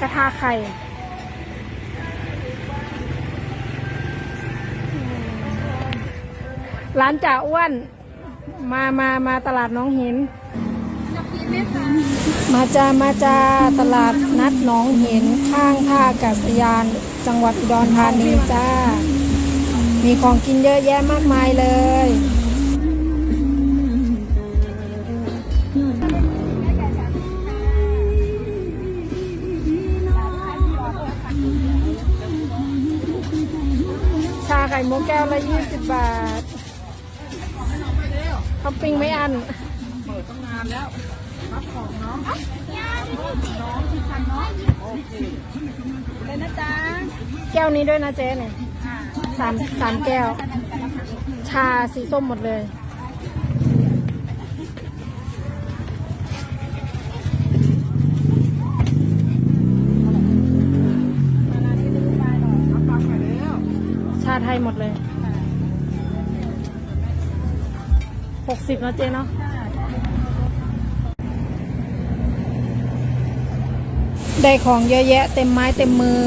กระทาไข่ร้านจ่าอ้วน มามามาตลาดน้องหิน มาจามาจาตลาดนัดน้องหินข้างท่าอากาศยาน จังหวัดอุดรธานีจ้า มีของกินเยอะแยะมากมายเลย ไข่มุกแก้วละยี่สิบบาทท็อปปิ้งไม่อันเลยนะจ๊ะแก้วนี้ด้วยนะเจ๊เนี่ยสามสามแก้ว ชาสีส้มหมดเลย ชาไทยหมดเลยหกสิบนะเจ๊เนาะได้ของเยอะแยะเต็มไม้เต็มมือ